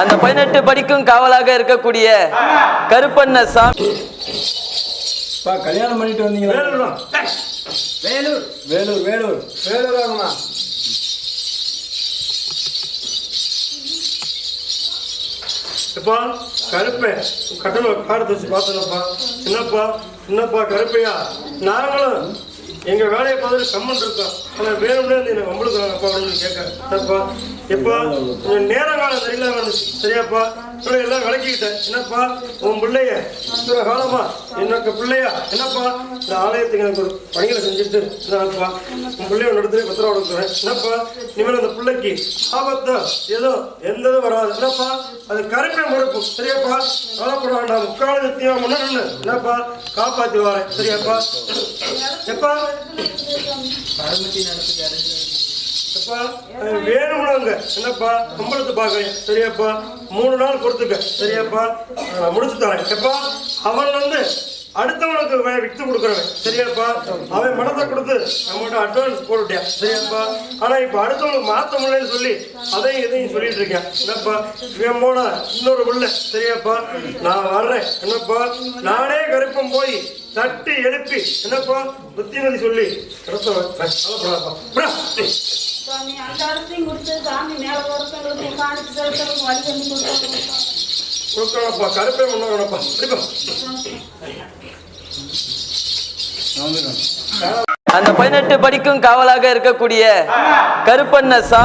அந்த பதினெட்டு படிக்கும் காவலாக இருக்கக்கூடிய கருப்பண்ண சாமி. பா கல்யாணம் பண்ணிட்டு வந்தீங்களா? வேலூர் வேலூர். வேலூர் வேலூர். ஆகுமா எப்பா கருப்பை. கட்டண காடு வச்சு பார்த்தனப்பா. என்னப்பா என்னப்பா கருப்பையா? நாங்களும் எங்க வேலையை பார்த்துட்டு கம்மன் இருக்கோம் ஆனால் வேணும்னே வந்து எனக்கு வம்பளுக்குறாங்கப்பா அப்படின்னு கேட்க எப்பா கொஞ்சம் நேரம் காலம் சரியில்லாம இருந்துச்சு. சரியாப்பா. எல்லாம் விளக்கிக்கிட்டேன். என்னப்பா உன் பிள்ளைய இத்தனை காலமா? எனக்கு பிள்ளையா? என்னப்பா? இந்த ஆலயத்துக்கு எனக்கு ஒரு பணிகளை செஞ்சுட்டு என்னப்பா உன் பிள்ளைய நடத்துல பத்திரம் கொடுக்குறேன் என்னப்பா இனிமேல் அந்த பிள்ளைக்கு ஆபத்தா ஏதோ எந்த இதுவும் வராது. என்னப்பா அது கரெக்டாக மறுப்பு சரியாப்பா? கவலைப்பட வேண்டாம். முக்காலத்தையும் முன்னாடி என்னப்பா? காப்பாற்றி வரேன். சரியாப்பா? எப்பா? எப்பா? அது வேணும்னாங்க. என்னப்பா? சம்பளத்தை பார்க்கறேன் சரியாப்பா. மூணு நாள் பொறுத்துக்க சரியாப்பா. நான் முடிச்சு தரேன் எப்பா? அவன் வந்து அடுத்தவனுக்கு வித்து கொடுக்குறவன். சரியாப்பா? அவன் மனத்தை கொடுத்து நம்மகிட்ட அட்வான்ஸ் போட்டுட்டான். சரியாப்பா? ஆனா இப்ப அடுத்தவனுக்கு மாத்த முடியலன்னு சொல்லி அதையும் இதையும் சொல்லிட்டு இருக்கேன். என்னப்பா? இவன் போனா இன்னொரு பிள்ளை. சரியாப்பா? நான் வர்றேன். என்னப்பா? நானே கருப்பம் போய் தட்டி எழுப்பி. என்னப்பா? புத்திமதி சொல்லி. சுவாமி அந்த அரிசியும் கொடுத்து சாமி மேல ஒருத்தவங்களுக்கு காணிச்சு செலுத்தவங்க வழி பண்ணி கொடுத்தாங்க. கொடுக்கணும்ப்பா கருப்பே முன்னாங்கப்பா இப்படிப்பா அந்த பதினெட்டு படிக்கும் காவலாக இருக்கக்கூடிய கருப்பண்ண சாமி